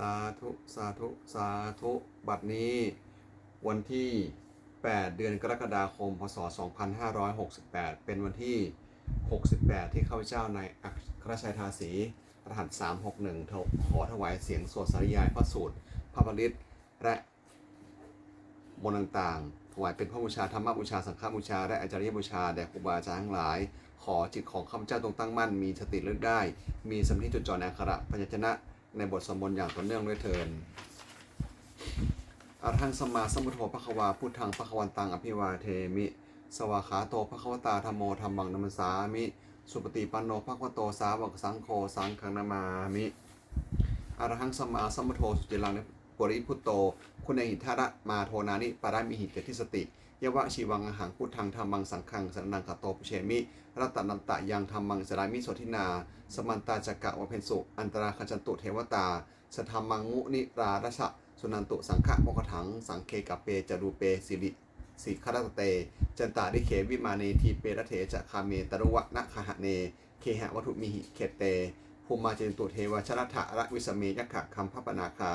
สาธุ สาธุ สาธุ บัดนี้ วันที่ 8 เดือนกรกฎาคม พศ 2568 เป็นวันที่ 68 ที่ข้าพเจ้าในอัครชัยทาสีรหัส 361 ขอถวายเสียงสวดสาริยายพระสูตร พระบริตและมนต์ต่างๆ ถวายเป็นพระบูชาธรรมบูชา สังฆบูชา และอาจารย์บูชา แด่ครูบาอาจารย์ทั้งหลาย ขอจิตของข้าพเจ้าตรงตั้งมั่น มีสติเลือกได้ มีสำนึกจดจ่อในอักขระพยัญชนะ ในบทสมบนอย่างต่อเนื่องด้วยเทินอรหังสมาสมุทโธพระควาพุทธังพระควันตังอภิวาเทมิ สวาขาโตพระควตาธรรมโมธรรมังนัมสามิ สุปฏิปันโนพระควโตสาวกสังโฆสังฆนามามิอรหังสมาสมุทโธสุจิลังปุริพุตโต คุณในหิทธะมาโทนานิปารามิหิเจติสติ ยวะชีวังอหังพุทธังธรรมังสังฆังสรนังคโตปุเชมิรัตนันตะยังธรรมังสรามิโสทินา สมันตาจักกะวะเพนสุอันตราคจันตุเทวตา สธรรมังมุนิราราชะสุนันตุสังฆะโมคถัง สังเคกะเปจรูเปสิริสิคารตเต จันตาดิเขวิมาเนทีเปรเถจะคาเมตรุวะนะคหะเน เคหะวัตุมิหิเขเตภูมิมาเจนตุเทวชรัฐะระวิสเมยักขะคัมพปนาคา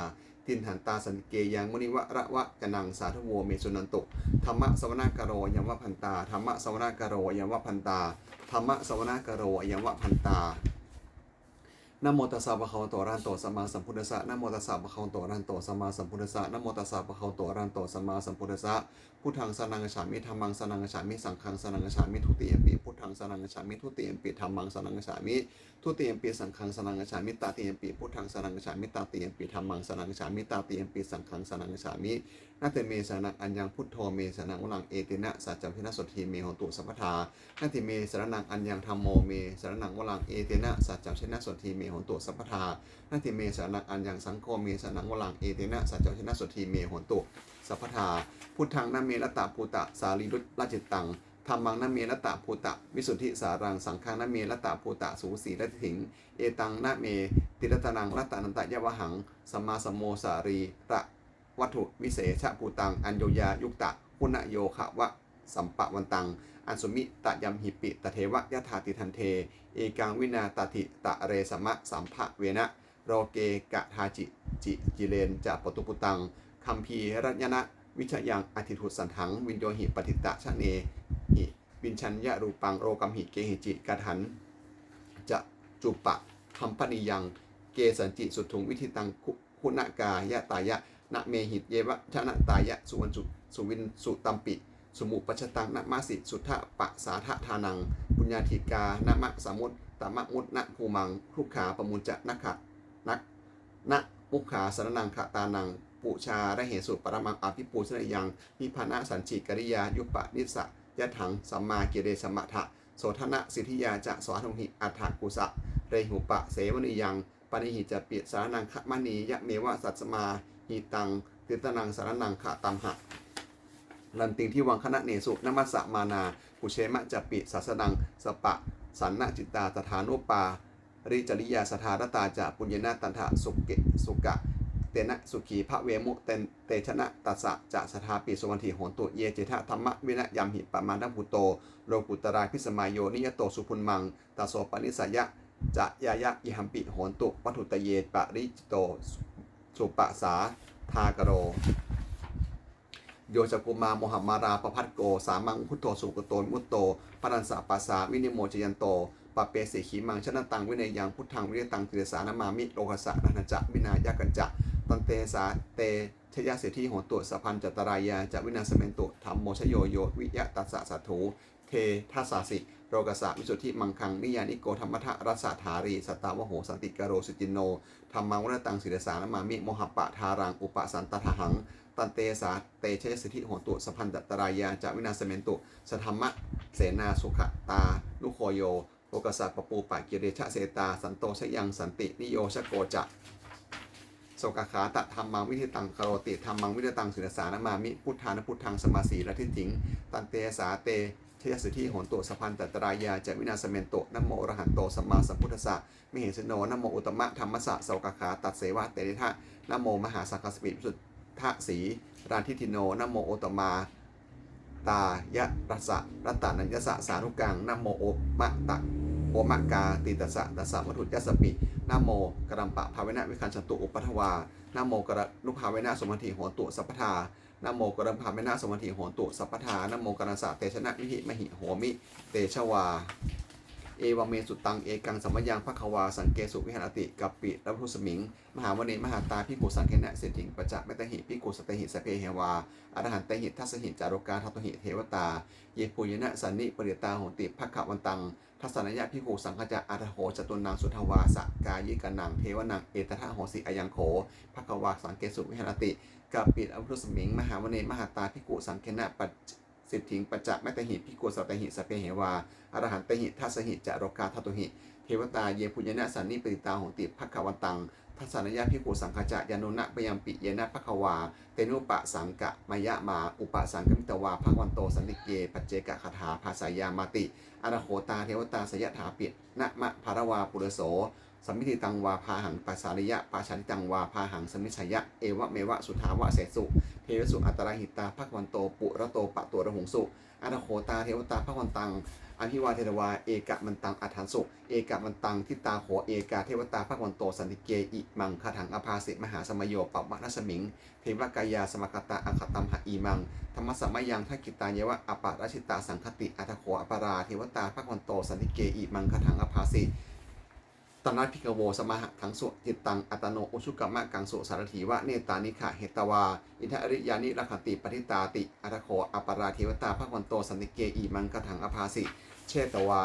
ตินหันตาสันเกยังมุนิวะระวะกนังสาธุโวเมสุนันตุธรรมะสวนากโรยัมวะพันตาธรรมะสวนากโรยัมวะพันตาธรรมะสวนากโรยัมวะพันตา นะโมตัสสะภะคะวะโตอะระหะโตสัมมาสัมพุทธัสสะนะโมตัสสะภะคะวะโตอะระหะโตสัมมาสัมพุทธัสสะนะโมตัสสะภะคะวะโตอะระหะโตสัมมาสัมพุทธัสสะพุทธังสนังกฉามิธัมมังสนังกฉามิสังฆังสนังกฉามิทุติยมปิพุทธังสนังกฉามิทุติยมปิธัมมังสนังกฉามิทุติยมปิสังฆังสนังกฉามิตาติยมปิพุทธังสนังกฉามิตาติยมปิธัมมังสนังกฉามิตาติยมปิสังฆังสนังกฉามินาเตเมสนังอัญญังพุทโธเมสนังวลังเอตินะสัจจพินะสทีเมหตุสัพพทานาติเมสรนังอัญญังธรรมโมเมสรนังวลังเอเตนะสัจจชนะสนทีเมหตุสัพพทานาติเมสรนังอัญญังสังโฆเมสรนังวลังเอเตนะสัจจชนะสนทีเมหตุสัพพทาพุทธังนาเมรตตาภูตะสารีรุตราจิตตังธรรมังนาเมรตตาภูตะ วิสุทธิสารังสังฆังนาเมรตตาภูตะสูสีรัตถิง เอตังนาเม ติรัตนังรัตนันตยวหังสัมมาสัมโมสารีระ วัตถุวิเศษภูตัง อัญโยยายุคตะพุณโยขะวะสัมปะวันตัง อันสุมิตะยมหิปิตะเทวะยะถาติทันเท เอกังวินาตติตะเรสมะสัมภะเวนะโรเกกะทาจิจิจิเลนจะปตุปุตังคัมภีรัญนะวิชยังอธิทุสันถัง วินโยหิปฏิตะชะเนหิวินชัญญะรูปังโรกัมหิเกหิจิกะถัน จะจุปะคัมปนิยัง เกสันจิสุทุงวิธิตังคุคุณกายะตายะ นะเมหิตเยวะชนะตายะสุวรรณสุสุวินสุตัมปิ สมุปัชตังนะมาสิสุทธะปะสาทะทานังปุญญาธิกานะมะสามุตตมะมุตนะภูมังทุกขาปมุญจะนักขะนักนะมุขาสรนังขะตานัง ปุชาระเหสุปรมังอภิปูชนยังนิพานะสันจิกริยายุปะนิสสะยะถังสัมมาเกเรสมะทะโสธนะสิทธิยาจะสวาทุหิอัฏฐกุสะเรหุปะเสวนิยังปณิหิจะเปิสารนังขมณียะเมวะสัตสมา หิตังติตนังสารนังขะตัมหะลันติงที่วังคณะเนสุนมัสสะมานาปุเชมะจัปปิสัสดังสปะ สันนจิตตาตถานุปา ริจริยาสถารตาจะปุญญนาตันทะสุเกสุกะ เตนะสุขีพระเวมุเตนเตชนะตัสสะจะสถาปิสุวรรณทีโหนตุเยเจทะธรรมะวินะยามหิปมานัพุโต โลกุตรายพิสมัยโยนิยโตสุพุนมังตาโสปนิสยะจะยายะยิหัมปิโหนตุวัตุตเยปะริจิโต สุปะสาทากโร โยสกุมาโมหัมมาราปพัทโก สามังพุทโธสุกโตมุตโตปรันสะปัสสาวินิโมจยันโตปะเปสิขีมังชนะตังวินัยยังพุทธังวิริตังกิรสานามามิโลกสะนันจะวินายกันจะตันเตสาเตชยเสถีโหตุสพันจตรายาจะวินาสเมนตุธรรมโมชโยโยวิยะตัสสะสัตถูเททัสสาสิ โรกสะวิสุทธิมังคังนิยานิโกธรรมทะรัสสะธารีสตาวโหสันติกโรสุจินโนธรรมังวรตังศิรสานามามิโมหปะทารังอุปสันตทหัง ตันเตสาเตเชยสิทธิโหตุสพันตตรายาจะวินาสเมนตุสธรรมะเสนาสุขตาลุโคโยโลกสัตปปูปะกิเรชะเสตา สันโตชยังสันตินิโยชโกจะโสกขาตะธรรมังวิธิตังคโรติธรรมังวิธิตังสุรสานามามิพุทธานุพุทธังสมาสีละทิฏฐิง ตันเตสาเต ชยสิทธิโหตุสพันตตรายาจะวินาสเมนโตนโมอรหันโตสัมมาสัมพุทธัสสะมิเหสโนนโมอุตมะธรรมสะโสกขาตัดเสวะเตริทะนโมมหาสังฆสปิสุทธะสีรานทิติโนนโมโอตมาตายะรัสะรัตตานัญญสะสานุกังนโมโอมะตะมะกาติตัสสะตัสสะวัตถุยัสปินโมกรัมปะภาเวนะวิคันชันตุอุปัทวานโมกระลุภาเวนะสมถิโหตุสัพพทา นโมกรัมภาเวนะสมถิโหตุสัพพทานโมกรัสสะเตชนะวิหิมหิโหมิ เตชวา เอวเมสุตัง เอกังสัมมยังภควา สังเกสุวิหารติกัปปิรัพุสมิง มหาวเนมหาตาพิกุสังเคนะเศรษฐิงปะจะเมตหิพิกุสตหิสเพเฮวาอรหันตหิทัสหิจารุกาทัตหิเทวตา เยปุยนะสันนิปริตาโหติภควันตังทัศนยะพิกุสังขจะอัตโหจตุนังสุทวาสกายิกนังเทวนังเอตทะโหสิอายังโขภควาสังเกสุวิหารติกัปปิรัพุสมิง มหาวเนมหาตาพิกุสังเคนะปัจ สิทธิงปะจะเมตหิพิโกุสตหิสเพเหวาอรหันตหิทัสหิจารกาทัตุหิเทวตาเยปุญญนะสันนิปริตาโหติภักวันตังทัศนยาพิโกสังขจะยานุนะปยามปิเยนะภควา เตนุปะสังกะมายะมา อุปสังกมิตวาภควันโตสันติเก ปัจเจกะคาถาภาษายามาติอนาโคตาเทวตาสยถาปินะมะภารวาปุรโส สัมมิติตังวาพาหังปัสสาริยะปาชานิตังวาพาหังสมิชยะ เอวะเมวะสุทาวะเสสุเทวสุอัตตรหิตาภควันโตปุระโตปะตัวระหงสุอนาโคตาเทวตาภควันตังอภิวาเทวาเอกะมันตังอัฏฐานสุเอกะมันตังทิตาโหเอกาเทวตาภควันโตสันติเกอิมังคาถังอภาสิมหาสมโยปัปมะนัสมิง เทวกายาสมคตาอัคตัมหะอีมังธรรมสัมมยังทักิตาเยวะอปะราชิตาสังคติอัตโขอปาราเทวตาภควันโตสันติเกอิมังคาถังอภาสิ ตนาพิกโวสมหะทังสุจิตตังอัตโนอุชุกรรมะกังสุสารถีวะเนตานิขะเหตวา อินทอริยานิรคติปฏิตาติอัตโขอปาราเทวตาภควันโตสันติเกอิมังคาถังอภาสิ เชตวา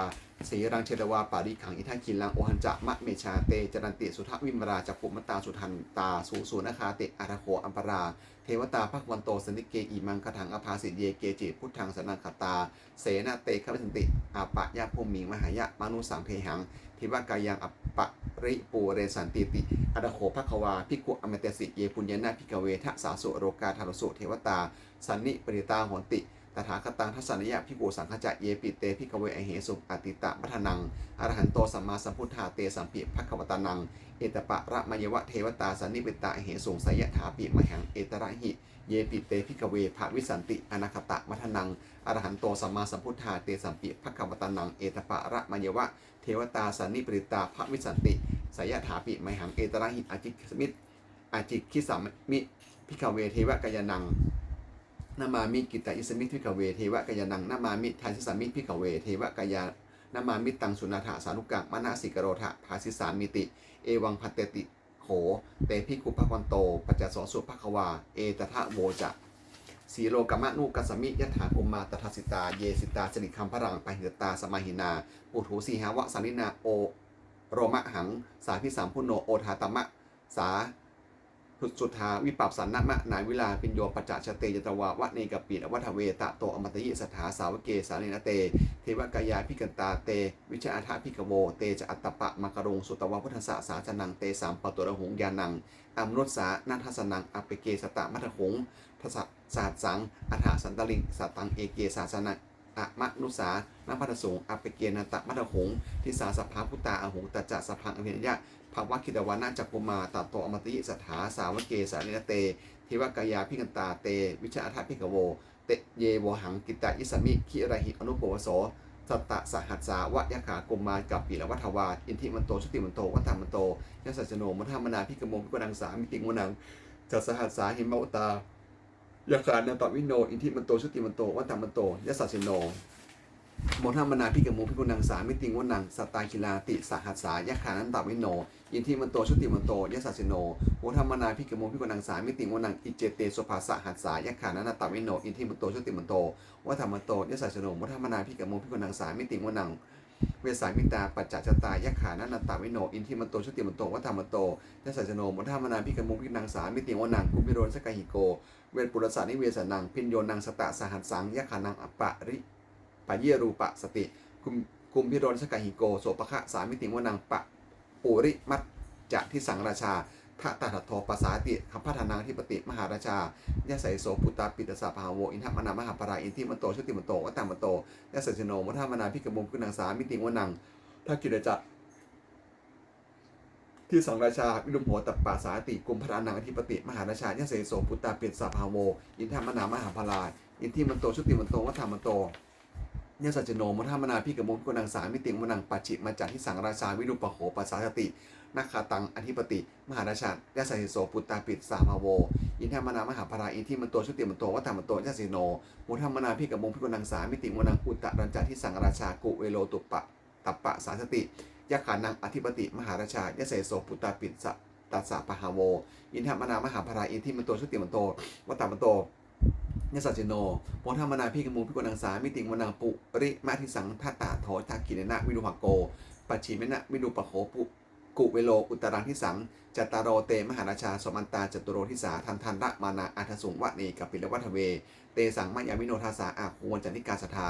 สีรังเชตวาปาริขังอิทังคินลังโอหันจะมะเมชาเตจรันติสุทวิมราจักปุมตาสุทันตาสูสูนคาเตอาราโคอัมปราเทวตาภควันโตสันติเกอิมังคถังอภาสิเยเกจิพุทธังสนังคตา เสนาเตขวิสันติอาปะยะภูมิมหายะมนุสังเพหัง ทิวากายังอปะริปูเรสันติติอาราโคภควาพิกุอมเตสิเยปุญญนาพิกเวทะสาสุโรกาทารสุเทวตา สันนิปริตาหนติตถาคตังทัศนยะพิกูสังขจะเยปิเตพิกเวอเหสุอติตะมัทนังอรหันโตสัมมาสัมพุทธาเตสัมปิภควตานัง เอตปะระมยวะเทวตาสันนิปิตาเหสุงสยถาปิมหังเอตระหิเยปิเตพิกเวภาวิสันติอนาคตะมัทนังอรหันโตสัมมาสัมพุทธาเตสัมปิภควตานัง เอตปะระมยวะ เทวตาสันนิปริตาภาวิสันติสายถาปิไมหังเอตระหิอาจิสมิตอาจิคิสัมมิพิกเวเทวกายนังนามามิกิตาอิสมิพิกเวเทวกายนังนามามิทานสิสามิพิกเวเทวกายานามามิตังสุนาถาสานุกังมนาสิกโรธะภาสิสามิติ เอวังพัตเตติโข เตพิกุภควันโตปัจจสสุภควา เอตทะโวจะ สีโลกามะนุกัสสมิยถาอุมมาตถาสิตา เยสิตาสนิคัมพรังไปเหิตตาสมาหินาปุถุสีหาวะสานินาโอโรมะหัง สาพิสามพุโนโอทาตมะ สา สุทธาวิปัปสันนะมะนายวิลาปิญโยปัจจชเตยตวาวะเนกปีนวัฏเวตะโตอมตยิสถาสาวเกสาเนนเต เทวกายาพิกันตาเต วิชาอาทาพิกโวเตจะอัตตปะมกรงสุตวะพุทธสาสาจนังเตสามปตุระหงยานังอัมรุสานาทัสนังอเปเกสตะมัทหงทัสสาสังอัฐสันตลิงสัตตังเอเกสาสนังอะมะนุสานาพัทสงอเปเกนันตะมัทหงทิสาสภาพุตตาอหงตจจะสพังอภิญญะ ภาวะคิดวานาจักกุมาตัดโตอมตยิสถาสาวเกสานิเตเทวกายาพิกันตาเต วิชาอาทาพิกโว เตเยวหังกิตาอิสมิคิระหิอนุปวโสสตตะสหัสสาวะยะขากุมากับปีละวัฏวาอินทิมันโตชุติมันโตวัฏมันโตยัสสจโนมุทามนาพิกโมพิกนังสามิติงวนังจัสหัสสาหิมาวตายะขานันตวิโน อินทิมันโตชุติมันโตวัฏมันโตยัสสจโน โมทามนาพิกโมพิกุนังสามิติงวนังสตาคิลาติสหัสสายะขานันตวิโน อินทิมันโตชุติมันโตยะสัสิโนโมทามนาพิกโมพิกุนังสามิติงวนังอิเจเตสุภาสหัสสายะขานันตวิโน อินทิมันโตชุติมันโตวัฏมันโตยะสัสิโนโมทามนาพิกโมพิกุนังสามิติงวนังเวสามิตาปัจจจตายะขานันตวิโน อินทิมันโตชุติมันโตวัฏมันโตยะสัสโนโมทามนาพิกโมพิกุนังสามิติงวนังกุมิโรนสกหิโก เวปุรสานิเวสนังพินโยนังสตะสหัสสังยะขานังอปะริ ปะเยรูปะสติกุมกุมพิโรนสกหิโกโสปะคะสามิติงวนังปะปุริมัจจะที่สังราชาทะตถะโทปสาติคัมพัฒนาธิปติมหาราชายะใสโสปุตตาปิตสาภาโวอินทมนามหาปราอินทิมันโตชุติมันโตวัตตมันโตยะเสสโนมุทามนาพิกมุมกุนังสามิติงวนังทักกิจจักที่สังราชาวิรุมโหตปปาสาติกุมพระนังอธิปติ มหาราชายะเสโสปุตตาปิตสาภาโว อินทามนามหาปราอินทิมันโตชุติมันโตวัตตมันโต ยสัจจโนมุทามนาพิกมงพิกุนังสามิติงมนังปัจฉิมาจากที่สังราชาวิรุปโขปัสสาสตินาคาตังอธิปติ มหาราชายาสิโสปุตตาปิดสามาโว อินทามนามหาภราอินที่มันตัวชุติมันตัววัฏมันตัวยาสิโนมุทามนาพิกมงพิกุนังสามิติงมนังอุตตรัญจาที่สังราชากุเวโลตุปะตัปปะสาสติยะขานังอธิปติ มหาราชายาสัสิโสปุตตาปิดสตัสสะปะหาโว อินทมนามหาภราอินที่มันตัวชุติมันตัววัฏมันตัว ยสัจจโนโมทามนาพิกมูพิกนังสามิติงมนังปุริมาทิสังทัตตาโททากินนะวิรุหโก ปัจฉิมนะวิรุปโขปุกุเวโลอุตรังทิสังจัตตารโรเตมหาราชาสมันตาจตุโรทิสาทันทันระมานาอัทสุงวะเนกับปิลวัฒเว เตสังมายามิโนทาสาอาควรจันทิกาสทา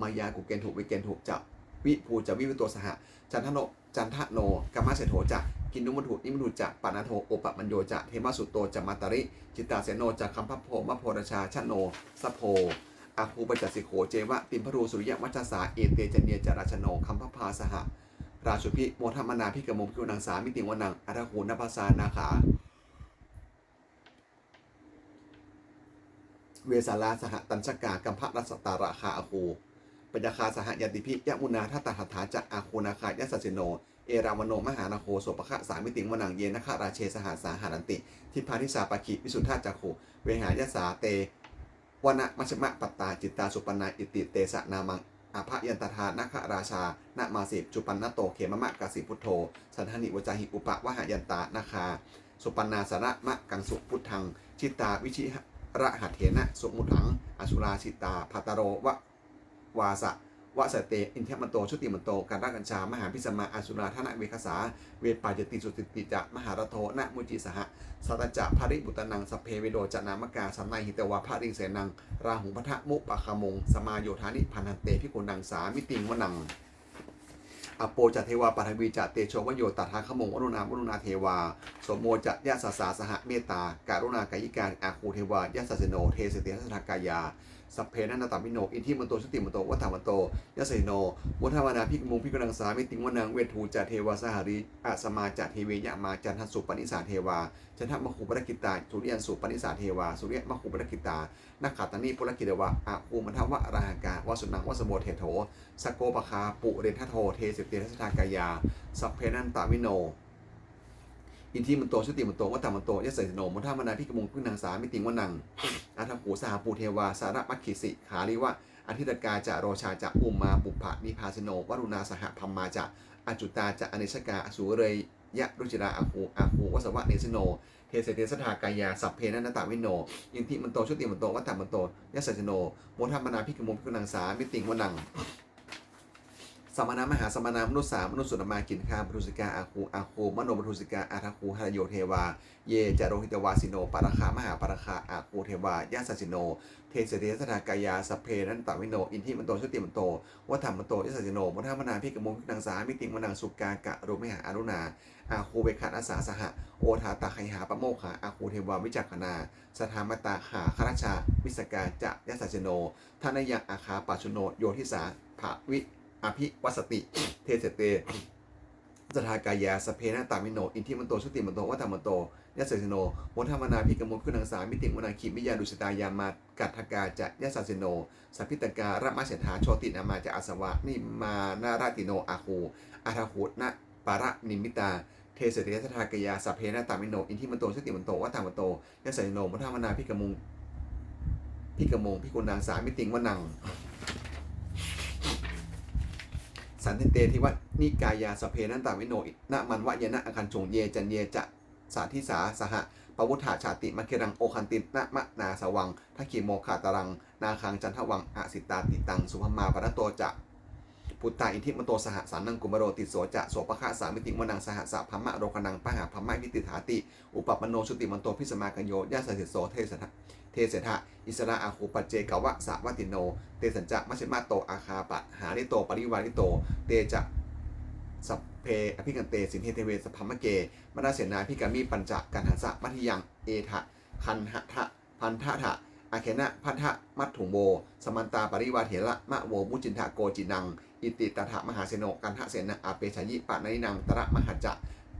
มายากุเกนถุวิเกนถุจะ วิภูจะวิวิตัวสหจันทโนจันทโนกัมมาเสโถจะกินนุมุถุนิมุถุจะปานาโทโอปะมัญโยจะเทมาสุตโตจะมาตาริ จิตตาเสโนจะคัมพะโพมะโพรชาชโนสโพอาภูปจัสสิโขเจวะติมพรูสุริยมัจสาเอเตจเนียจราชโนคัมพะพาสหะราชุพิโมทมนาพิกมมพิกุนังสามิติวนังอัตหูนภาสานาขาเวสาลาสหตัญชกากัมพะรัสตาราคาอาคู ปัญญาคาสหยันติพิยมุนาทัตตาหัตถาจะอาคูนาคายัสสิโน เอรามโนมหานาโคโสปะคะสามิติวนังเยนะคะราเชสหาสาหารันติ ทิพานิสาปะคิวิสุทธาจักขุเวหายสาเตวนะมัชมะปัตตาจิตตาสุปนาอิติเตสะนามังอาภยันตทานาคราชานามาสิบจุปันนโตเขมมะกาสิพุทโธ สันทนิวจาหิอุปะวหายันตานาคา สุปันนาสาระมะกังสุพุทธัง ชิตาวิชิระหัตเถนะ สุมุถัง อสุราชิตาพัตโรวะ วาสะวะสเต อินเทมันโต ชุติมันโต การรักกัญชา มหาพิสมาอสุราธนะเวคสา เวปาจติสุติติจะ มหารโทนะมุจิสหะสัตจะภริบุตนังสเพเวโดจะนามกาสัมนายหิตวาภริงเสนัง ราหุพัทะมุปะคมง สมาโยธานิพันันเตพิกุนังสามิติงวนัง อโปจะเทวาปัทวีจะเตโชวโยตัทาขมงวรุณาวรุณาเทวาสมโมจะยะสาสาสหเมตตาการุณากายิการอาคูเทวายะสัสโนเทสเตสัทากายาสัพเพนันตามิโนอินทิมันโตสติมันโตวัฏมันโตยะเสโนวัฏวนาพิกมุงพิกนังสามิติงวนังเวทูจะเทวาสหริอาสมาจะเทเวยะมาจันทสุปนิสาเทวาจันทมคุปรกิตาสุริยันสุปนิสาเทวาสุริยมคุปรกิตานักขัตตานีปุรกิตวะอาภูมันทวะราหกาวสุนังวสโมเทโถสโกปคาปุเรนทโทเทสเตทัสทากายา สัพเพนันตาวิโน อินทิมันโตชุติมันโตวัตตมันโตยะเสสโนมุทามนาพิกมงพึ่งนางสามิติงวนังอาทาหูสหปูเทวาสาระมัคคิสิขาริวะอธิตกาจะโรชาจะอุมมาปุพะนิพาสโนวรุณาสหพัมมาจะอจุตาจะอเนชกาอสูเรยยะรุจิราอาหูอาหูวสวะเนสโน เทเสเตสทากายา สัพเพนันตาวิโน อินทิมันโตชุติมันโตวัตตมันโตยะเสสโนโมทามนาพิกมงพึ่งนางสามิติงวนัง สมณะมหาสมณะมนุษย์สามมนุษย์สุนมากินข้ามปทุสิกาอาคูอาคูมโนปทุสิกาอาทคูหรโยเทวา เยจาโรหิตวาสิโนปาราคามหาปาราคาอาคูเทวายาสสิโน เทเสเทสทากายาสเพนันตวิโน อินทิมันโตชุติมันโตวัฏฐมันโตยาสสิโนมุทามนาพิกมุงพิกนังสามิติมนังสุกากะรุมิหาอารุณาอาคูเวขันอาสาสหะโอทาตาไคหาปโมขาอาคูเทวาวิจักขณาสถามตาหาคราชาวิสกาจะยาสสิโนทานยังอาคาปัจจุโนโยทิสาภาวิ อภิวัสติ เทเสเตสทากายาสเพนะตามิโน อินทิมันโตชุติมันโตวัฏมันโตยะเสสโนมทามนาพิกมุขุนังสามิติมุนาคิมิยาดุสตายามากัตถกาจะยะสัสสิโนสัพพิตการะมาเสถาโชตินามาจะอาสวะนิมานาราติโนอาคูอาทาหูนะปาระนิมิตาเทเสตเตสทากายาสพเพนะตามิโน อินทิมันโตชุติมันโตวัฏมันโตยะเสสโนมทามนาพิกมุงพิกมุงพิกุนังสามิติงวนัง สันติเตทิวันิกายาสเพนันตาวิโนอินะมันวะเยนะอคันชงเยจันเยจะสาธิสาสหะปวุฒาชาติมะเครังโอคันตินะมะนาสวังทักขีโมขาตรัง นาคังจันทวังอสิตาติตัง สุภมาปนโตจะพุตตาอินทิมโตสหสานังกุมโรติโสจะโสปะคะสามิติมนังสหสะพัมมะโรคนังปะหาพัมมะวิติถาติ อุปปมโนชุติมันโตพิสมากันโยยะสสิโสเทสทะ เทเสทะอิสระอาคูปัจเจกวะสะวัติโน เตสัญจะมัชฌิมาโตอาคาปะหาริโตปริวาริโต เตจะสัพเพอภิกันเตสินเทเทเวสพัมมะเกมนาเสนาพิกามีปัญจกันหัสะมัทยังเอทะคันหะทะพันทะทะอาเคนะพันธะมัตถุโมสมันตาปริวาเถระมะโวมุจินทะโกจินัง อิติตถะมหาเสโนกันทะเสนะอาเปชยิปะนนินังตระมหัจจะ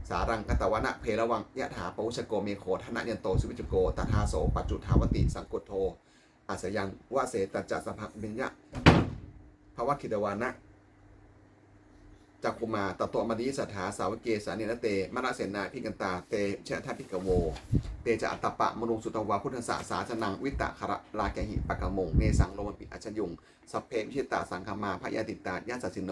สารังกตวนะเพระวังยะถาปวุชโกเมโคธนะยันโตสุวิจโกตถาโสปัจจุทาวติสังกุโทอาสยังวะเสตจจะสัพพะเบญญะภาวะคิตวานะจักคุมาตโตอมดีสัทธาสาวกเกสาเนนเตมรเสนาพิกันตาเตเชะทพิกโว เตจะอัตตปะมรุงสุตวาพุทธศาสาสนังวิตะคระลาแกหิปะกะมงเนสังโลมปิอัจฉยุงสัพเพมิชิตาสังคมาพยาติตายาสัสสิโน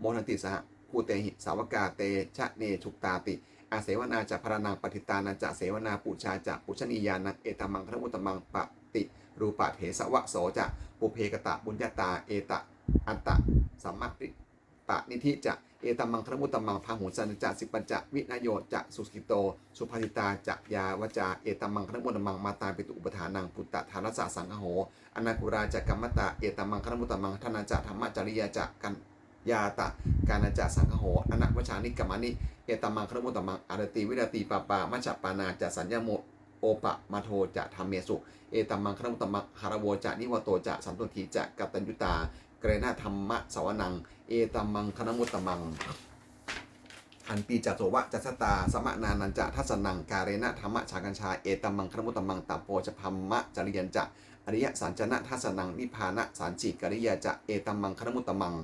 โมทันติสห ภูเตหิสาวกาเตชะเนชุกตาติ อาเสวนาจะพระนังปฏิตานาจะเสวนาปูชาจะปุชนียานังเอตมังครมุตมังปฏิรูปะเถสวะโสจะปุเพกตะบุญญาตาเอตะอัตตะสัมมัติปะนิธิจะเอตมังครมุตมังพาหุสันจะสิปัญจะวินโยจะสุสกิโต สุภาติตาจะยาวจาเอตมังครมุตมังมาตาปิตุอุปทานังปุตตะธารสะสังโหอนากุราจะกัมมตะเอตมังครมุตมังธนาจะธรรมจริยาจะกัน ยาตะการนาจะสังคโหอนัวชานิกัมมานิเอตมังครมุตมังอารติวิรติปาปามัจจปานาจะสัญญาโมโอปะมาโทจะธรรมเมสุเอตมังครมุตมังคารโวจะนิวโตจะสันตุทีจะกัตตัญญุตาเกรณธรรมะสวนัง เอตมังคณมุตตมังอันปีจัตโสวะจัสตา สมะนานันจะทัสนังการเรณธรรมะชากัญชา เอตมังคณมุตตมังตัปโปจะพัมมะจริยันจะอริยสัญจนะทัสนังนิพพานะสารจิกริยาจะเอตมังคณมุตตมัง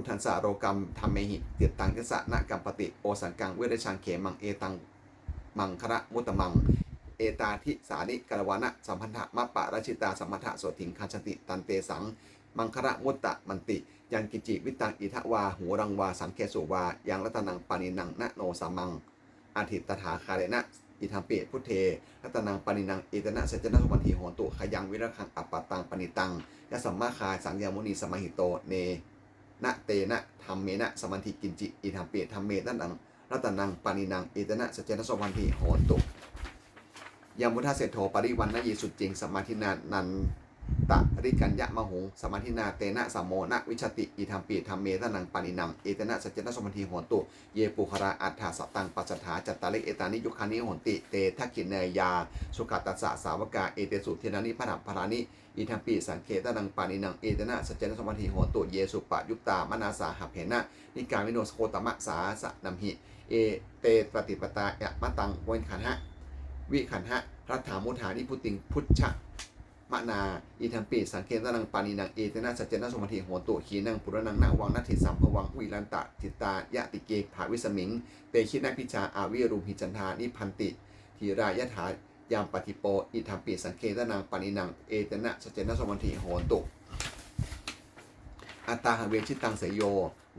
พุทธันสะโรกรรมธรรมเมหิเตียตังยสะนะกัมปติโอสังกังเวรชังเขมังเอตังมังคระมุตตมัง เอตาทิสานิกรวานะสัมพันธะมะปะราชิตาสัมมัทะโสถิงคันชติตันเตสัง มังคระมุตตะมันติ ยันกิจิวิตังอิทะวาหูรังวาสังเคสุวายังรัตนังปานินังนะโนสามังอาทิตตถาคาเรนะอิทัมเปพุทเทรัตนังปานินังเอตนะเสจนะสุปันทีโหนตุขยังวิรคังอัปปตังปณิตังยะสัมมาคาสังยามุนีสมาหิโตเน นะเตนะธรรมเมนะสมันธิกินจิอิทัมเปธรรมเมตันังรัตนังปานินังเอตนะสเจนะสวันติโหนตุยามุทาเศรษโธปริวันนยีสุจริงสมาธินานัน ตะริกัญญะมหุงสมาธินาเตนะสัมโมนะวิชติอิทัมปีธรรมเมตนังปานินังเอตนะสจเจนะสมันติโหนตุ เยปุคราอัฏฐาสตังปัสสถาจัตตาลิเอตานิยุคานิโหนติเตทักขินเนยา สุขตัสสะสาวกาเอเตสุเทนานิพระพรานิอิทัมปีสังเคตนังปานินังเอตนะสัจเจนะสมาธิโหนตุเยสุปะยุตตามนาสาหับเพนะนิการวิโนสโคตมะสาสะนัมหิเอเตปฏิปตายะมะตังเวนขันหะวิขันหะรัฐามุฐานิพุติงพุทธะ มะนาอิทัมปีสังเคตนังปานินังเอตนะสัจเจนะสมาธิโหนตุขีนังปุรนังนาวังนัติสัมภวังวิรันตะจิตายะติเกภาวิสมิง เตชินะพิชาอาวิรูหิจันทานิพันติทีรายถายามปฏิโปอิทัมปีสังเคตนังปานินังเอตนะสัจเจนะสมาธิโหนตุอัตตาหเวชิตังเสยโย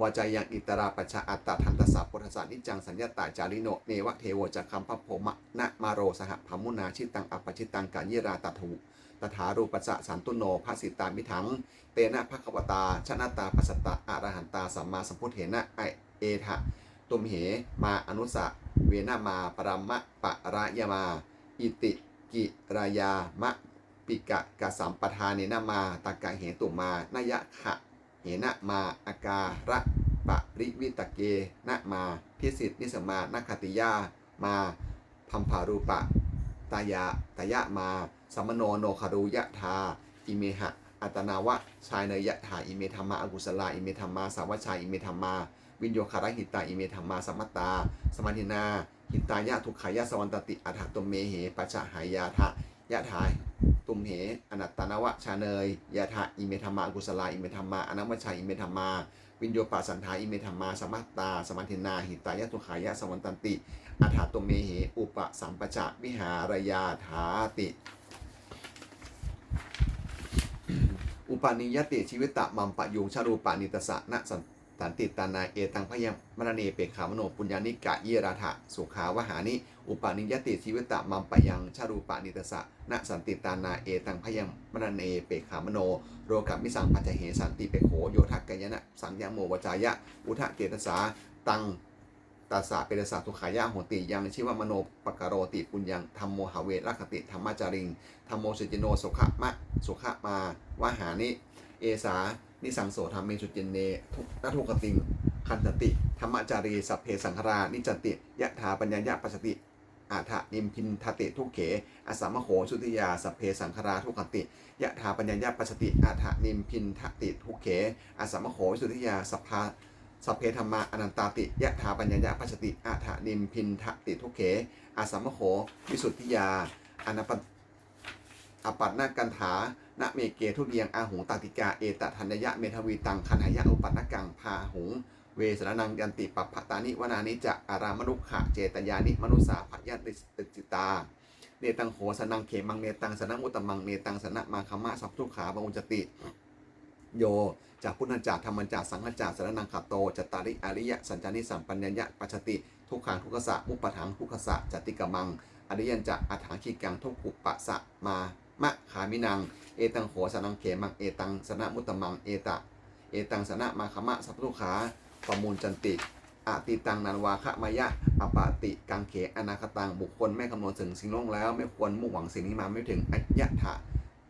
วาจายังอิตราปัชาอัตตาทันตสัพพุทธสานิจังสัญญาตาจาริโนเนวะเทโวจักคัมพโพมะนะมาโรสหพมุนาชิตังอัปปชิตังกายิราตถุ ตถารูปัสสะสันตุโนภาสิตามิถัง เตนะภควตา ชนะตาปัสสตะอรหันตาสัมมาสัมพุทเถนะไอเอทะตุมเหมาอนุสะเวนามาปรมะปะรายมา อิติกิรายามะปิกะกะสัมปทานเนนามาตากะเหตุมานยะขะเหนะมาอาการะปะริวิตะเกนะมาพิสิทธินิสมานาคติยามาพัมพารูปะ ตายะตายะมาสัมมโนโนคารุยะธาอิเมหะอัตนาวะชายเนยยะถาอิเมธรรมาอกุศลาอิเมธรรมาสาวชายอิเมธรรมา วิญโยคารหิตาอิเมธรรมาสัมมตตา สมาธินาหิตายะทุกขายะสวันตติอัฏฐตุมเมเหปัจจหายาทะยะถา ตุมเห อนัตตานวะชาเนยยะทะอิเมธรรมากุศลาอิเมธรรมาอนัมชัยอิเมธรรมา วินโยปาสันทาอิเมธรรมาสมัตตา สมันทินาหิตายะตุขายะสวันตันติอัฏฐตุมเมเหอุปสัมปจะวิหารยาถาติ อุปาณิยติชีวิตตะมัมปะยุงชารูปานิตสะนะสันตันติตานาเอตังพยังมรณีเปกขามโนปุญญานิกะเยราถะสุขาวหานิ อุปาณิยติชีวิตะมัมปยังชารูปานิตสะนสันติตานาเอตังพยังมรณีเปขามโน โรกัมมิสังปัจจเหสันติเปโขโยทักกายนะสังยโมวจายะ อุทะเกตสาตังตาสาเปตสาทุขายะโหติยังชิวมโนปกโรติปุญญังธรรมโมหเวรักขติธรรมจาริงธรรมโมสุจิโนสุขะมะสุขะมาวหานิ เอสานิสังโสธรรมเมสุจินเนทุกนทุกติงคันตติ ธรรมจารีสัพเพสังครานิจันติยะถาปัญญายะปัสสติ อาทะนิมพินทติทุกเขอสัมมโหสุติยาสเพสังคราทุกขติยะถาปัญญาปัสติอาทะนิมพินทติทุกเขอสัมมโหสุติยาสัพพาสัพเพธรรมาอนันตาติยะถาปัญญาปัสติอาทะนิมพินทติทุกเขอสัมมโหวิสุทธิยาอนัปปอปัตนากันถาณเมเกทุเรียงอาหุงตติกาเอตทันยะเมทวีตังคันหายะอุปันนกังพาหุง เวสนังยันติปัปพตานิวนานิจะอารามนุขะเจตยานิมนุสาพยติติจิตา เนตังโหสนังเขมังเนตังสนะมุตตมังเนตังสนะมาคมะสัพทุขาบงจติ โยจากพุทธจาธรรมจาสังฆจาสรนังขัตโตจตาริอริยะสัญจานิสัมปัญญยะปัจจติ ทุกขังทุกขสะมุปปะถังทุกขสะจติกมัง อริยันจะอัฏฐาคิกังทุกขุปะสะมามะขามินัง เอตังโหสนังเขมังเอตังสนะมุตตมังเอตะ เอตังสนะมาคมะสัพพุขา ประมูลจันติอติตังนันวาคะมายะอปาติกังเขอนาคตังบุคคลไม่คำนวณถึงสิ่งล่วงแล้ว ไม่ควรมุ่งหวังสิ่งนี้มาไม่ถึงอัจยะถะ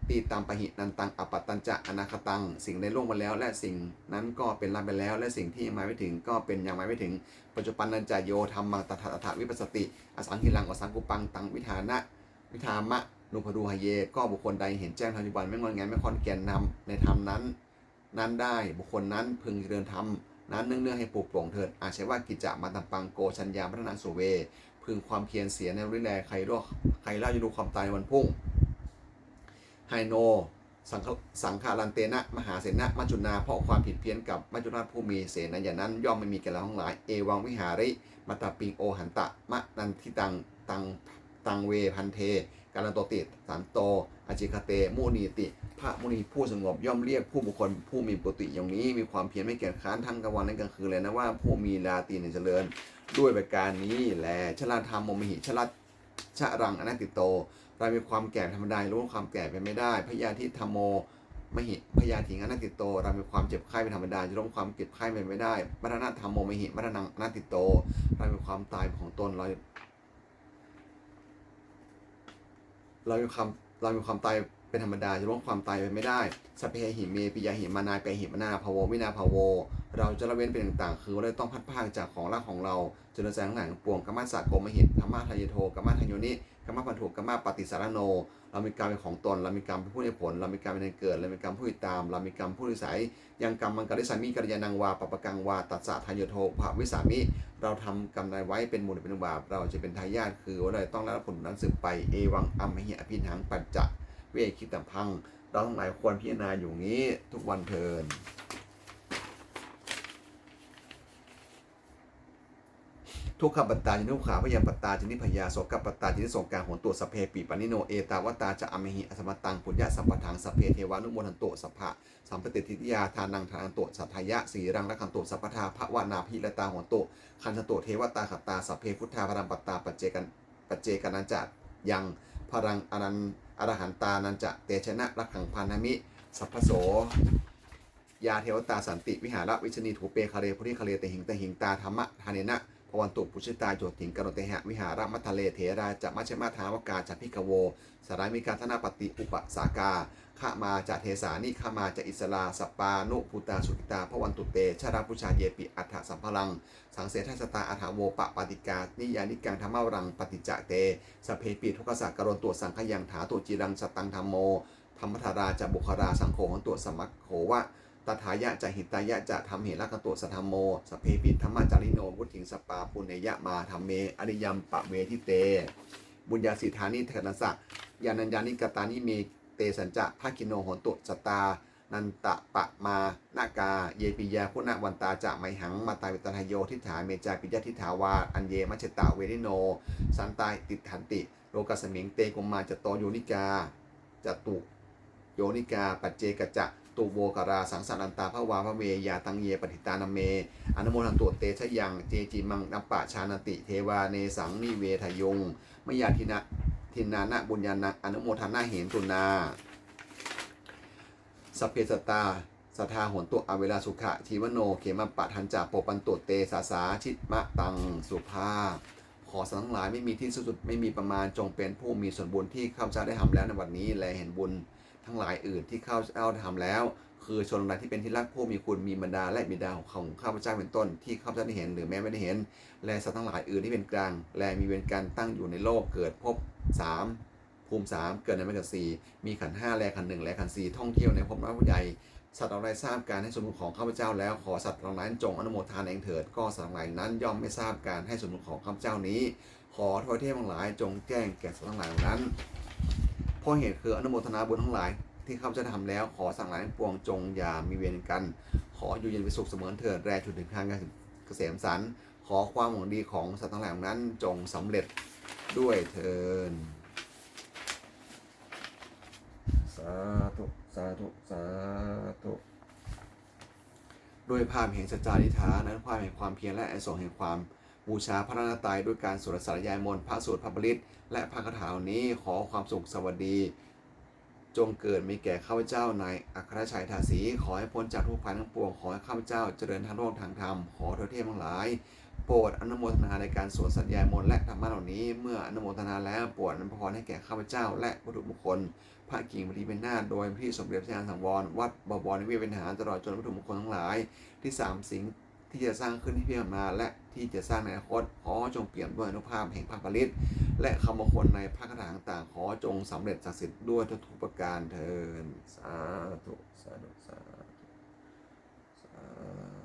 ตีตามปะหินันตังอปตัญจะอนาคตัง สิ่งใดล่วงมาแล้ว และสิ่งนั้นก็เป็นลาไปแล้ว และสิ่งที่ยังมาไม่ถึงก็เป็นยังมาไม่ถึง ปัจจุบันนันจโยธรรมังตถาตถาวิปัสสติ อสังหิลังอสังกุปังตังวิธานะ วิธามะนุพดูหเย ก็บุคคลใดเห็นแจ้งธรรมจุบันไม่งอนแงนไม่คอนแก่นนำในธรรมนั้น นั้นได้บุคคลนั้นพึงเจริญธรรม นั้นเนื่องเนื่องให้ปลูกปลงเถิด อาจใช้ว่ากิจจะมาตัมปังโกชัญญาพัฒนาสุเว พึงความเพียรเสียในริแลใครรอกใครเล่าจะดูความตายในวันพุ่งไฮโนสังฆสังฆารันเตนะ มหาเสนะมัจจุนาเพราะความผิดเพี้ยนกับมัจจุราชผู้มีเสนาอย่างนั้น ย่อมไม่มีแก่เราทั้งหลาย เอวังวิหาริมัตตปิงโอหันตะ มะนันทิตังตังตังเวพันเทการันโตติสันโตอจิคาเต มุนีติ พระมุนีผู้สงบย่อมเรียกผู้บุคคลผู้มีปกติอย่างนี้ มีความเพียรไม่เกียจค้านทั้งกลางวันและกลางคืนเลยนะว่าผู้มีลาตรีในเจริญ ด้วยประการนี้แลชลาธรรมโมมหิชลัชะรังอนัตติโตเรามีความแก่ธรรมดารู้ความแก่ไปไม่ได้พยาธิธรรมโมมหิพยาธิงอนัตติโต เรามีความเจ็บไข้เป็นธรรมดาจะล้มความเจ็บไข้ไปไม่ได้มรณะธรรมโมมหิมรณังอนัตติโต เรามีความตายของตนเรา เรามีความเรามีความตาย เป็นธรรมดาจะล่วงความตายไปไม่ได้สพเพหิเมปิยาหิมานาเปหิมนาภาววินาภาวเราจะละเว้นเป็นต่างๆ คือเราต้องพัดพากจากของรักของเราจนแสงหลังปวงกัมมาสักโกมหิตธรรมะทายโทกัมมาทายโยนิกัมมาปันถุกัมมาปฏิสารโน เรามีการมเป็นของตน เรามีการมเป็นผู้ให้ผล เรามีการมเป็นในเกิด เรามีการมผู้ติดตาม เรามีการมผู้นิสัย ยังกรรมมันกริสามิกัลยานังวาปปะกังวาตัสสะทายโยโทภาวิสามิ เราทำกรรมใดไว้เป็นมูลเป็นบาป เราจะเป็นทายาทคือเราต้องรับผลนั้นสืบไป เอวังอัมหิอภินังปัจจะ เวคิดแตัมพัง เราทั้งหลายควรพิจารณาอยู่นี้ทุกวันเทินทุกขปัตตาจินุขาพยาปัตตาจินิพยาโสกปัตตาจินิสงการหนตัวสเพปีปานิโนเอตาวตาจะอมหิอสมตังปุญญาสัมปทังสเพเทวานุโมทันโตสัพพะสัมปติทิทยาทานังทานันโตสัทธายะสีรังละคันโตสัพพทาภวานาภิรตาหนโตคันโตเทวตาขตาสัพเพพุทธาพรัมปัตตาปัจเจกันปัจเจกันันจะยังพรังอนัน อรหันตานันจะเตชนะรักขังพานามิ สัพพโส ยาเทวตาสันติวิหารวิชนีถูเปคาเรพุริคาเรเตหิงตหิงตาธรรมะทาเนนะพวันตุปุชิตาโยติงกโรเตหะวิหารมัทะเลเถราจะมัชมาทาวกาจะพิกโวสารายมิกาธนาปฏิอุปสากา ขมาจะเทสานิขมาจะอิสลาสปปานุภูตาสุกิตาพระวันตุเต ชาราพุชาเยปิ อัฏฐสัมพลัง สังเสทัสตาอัฏฐโวปะปฏิกา นิยานิกังธรรมวรังปฏิจะเตสเพปิทุกขสักรณตัวสังขยังถาตุจิรังสตังธรรมโมธรรมธาราจะบุคราสังโฆของตัวสมัคโขวะตถายะจะหิตายะจะทำเหรักตัวสัทธมโม สเพปิธรรมจาริโนวุติงสปาปุเนยะมาธรรมเมอริยมปะเวทิเต บุญญาสิทธานิเทนสสะยานัญญานิกตานิเม เตสัญจะภาคิโนโหนตุสตา นันตะปะมานากา เยปิยาพุณวันตาจะไมหังมาตายวิตาโยทิฏฐาเมจาปิยะทิฏฐาวา อันเยมัชตะเวริโน สันตายติทันติ โลกัสมิงเตกุมมาจโตโยนิกาจตุโยนิกา ปัจเจกจะตุโวกราสังสารันตาพระวาพระเมยาตังเยปฏิตานาเม อนุโมทันตุเตชะยังเจจิมังนัปปะชานติ เทวาเนสังนิเวทยงมยาทินะ ทินานะบุญญาณังอนุโมทนาเห็นตุนาสพเพสตาสทธาหนตุอเวลาสุขะชีวโนเขมปะทันจาโปปันตุเตสาสาชิตมะตังสุภาขอสัตว์ทั้งหลายไม่มีที่สุดไม่มีประมาณจงเป็นผู้มีส่วนบุญที่ข้าพเจ้าได้ทำแล้วในวันนี้ และเห็นบุญทั้งหลายอื่นที่ข้าพเจ้าได้ทำแล้ว คือชนใดที่เป็นที่รักผู้มีคุณมีบรรดาและบิดาของข้าพเจ้าเป็นต้น ที่ข้าพเจ้าได้เห็นหรือแม้ไม่ได้เห็น และสัตว์ทั้งหลายอื่นที่เป็นกลาง และมีเวรการตั้งอยู่ในโลกเกิดพบสามภูมิสามเกิดในมรรคสี่มีขันห้าแลขันหนึ่งแลขันสี่ท่องเที่ยวในภพน้อยผู้ใหญ่สัตว์เหล่าใดทราบการให้ส่วนบุญของข้าพเจ้าแล้วขอสัตว์เหล่านั้นจงอนุโมทนาเองเถิดก็สัตว์ทั้งหลายนั้นย่อมไม่ทราบการให้ส่วนบุญของข้าพเจ้านี้ ขอทวยเทพทั้งหลายจงแจ้งแก่สัตว์ทั้งหลายเหล่านั้นเพราะเหตุคืออนุโมทนาบุญทั้งหลาย ที่ข้าพเจ้าทำแล้วขอสั่งหลายทั้งปวงจงอย่ามีเวรกัน ขออยู่เย็นเป็นสุขเสมอเถิดแรจุดถึงทางการเกษมสันขอความหวังดีของสัตว์ทั้งหลายนั้นจงสำเร็จด้วยเถินสาธุสาธุสาธุด้วยภาพแห่งสัจจานิฐานั้นภาพแห่งความเพียรและอนิสงแห่งความบูชาพระรัตนตรัยด้วยการสวดสารยายมนต์พระสูตรพระบริตและพระคาถาเหล่านี้ขอความสุขสวัสดี จงเกิดมีแก่ข้าพเจ้าในอัครชัยทาสี ขอให้พ้นจากทุกภัยทั้งปวง ขอให้ข้าพเจ้าเจริญทางโลกทางธรรม ขอเทวเทพทั้งหลาย โปรดอนุโมทนาในการสวดสัญญามนและธรรมะเหล่านี้ เมื่ออนุโมทนาแล้วโปรดอนุพรให้แก่ข้าพเจ้า และวัตถุบุคคล พระกิ่งปฏิเป็นหน้า โดยพี่สมเด็จพระยานสังวร วัดบวรนิเวศเป็นหารตลอดจนวัตถุมงคลทั้งหลายที่สามสิง ที่จะสร้างขึ้นที่เพียงมา และที่จะสร้างในอนาคตขอจงเปลี่ยนด้วยอนุภาพแห่งพระปริตและคำมงคลในพระคาถาต่างขอจงสำเร็จสักเสิทธิ์ด้วยทุกประการเทินสาธุสาธุสาธุสาธุ